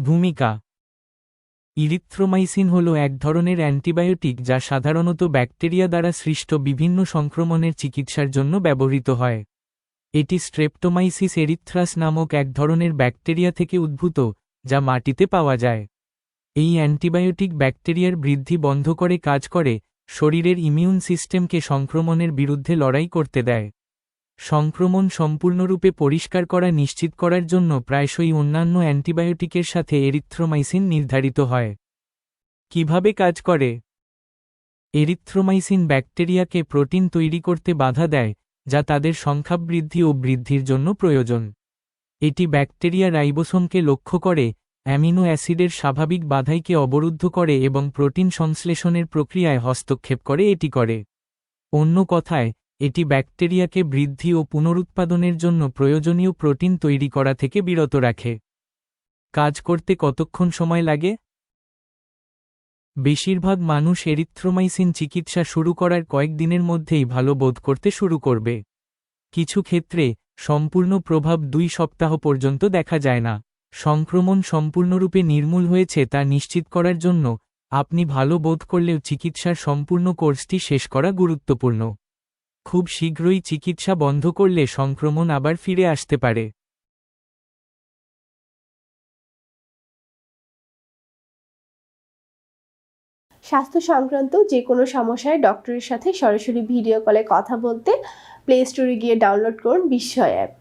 ভূমিকা। ইরিথ্রোমাইসিন হল এক ধরনের অ্যান্টিবায়োটিক যা সাধারণত ব্যাকটেরিয়া দ্বারা সৃষ্ট বিভিন্ন সংক্রমণের চিকিৎসার জন্য ব্যবহৃত হয়। এটি স্ট্রেপ্টোমাইসিস এরিথ্রাস নামক এক ধরনের ব্যাকটেরিয়া থেকে উদ্ভূত, যা মাটিতে পাওয়া যায়। এই অ্যান্টিবায়োটিক ব্যাকটেরিয়ার বৃদ্ধি বন্ধ করে কাজ করে, শরীরের ইমিউন সিস্টেমকে সংক্রমণের বিরুদ্ধে লড়াই করতে দেয়। সংক্রমণ সম্পূর্ণরূপে পরিষ্কার করা নিশ্চিত করার জন্য প্রায়শই অন্যান্য অ্যান্টিবায়োটিকের সাথে এরিথ্রোমাইসিন নির্ধারিত হয়। কীভাবে কাজ করে? এরিথ্রোমাইসিন ব্যাকটেরিয়াকে প্রোটিন তৈরি করতে বাধা দেয়, যা তাদের সংখ্যা বৃদ্ধি ও বৃদ্ধির জন্য প্রয়োজন। এটি ব্যাকটেরিয়া রাইবোসোমকে লক্ষ্য করে, অ্যামিনো অ্যাসিডের স্বাভাবিক বাধাইকে অবরুদ্ধ করে এবং প্রোটিন সংশ্লেষণের প্রক্রিয়ায় হস্তক্ষেপ করে, এটি করে। অন্য কথায় এটি ব্যাকটেরিয়াকে বৃদ্ধি ও পুনরুৎপাদনের জন্য প্রয়োজনীয় প্রোটিন তৈরি করা থেকে বিরত রাখে। কাজ করতে কতক্ষণ সময় লাগে? বেশিরভাগ মানুষ এরিথ্রোমাইসিন চিকিৎসা শুরু করার কয়েকদিনের মধ্যেই ভালো বোধ করতে শুরু করবে। কিছু ক্ষেত্রে, সম্পূর্ণ প্রভাব দুই সপ্তাহ পর্যন্ত দেখা যায় না। সংক্রমণ সম্পূর্ণরূপে নির্মূল হয়েছে তা নিশ্চিত করার জন্য, আপনি ভালো বোধ করলেও চিকিৎসার সম্পূর্ণ কোর্সটি শেষ করা গুরুত্বপূর্ণ। খুব শীঘ্রই চিকিৎসা বন্ধ করলে সংক্রমণ আবার ফিরে আসতে পারে। স্বাস্থ্য সংক্রান্ত যে কোনো সমস্যায় ডক্টরের সাথে সরাসরি ভিডিও কলে কথা বলতে প্লে স্টোরে গিয়ে ডাউনলোড করুন বিস্ময় অ্যাপ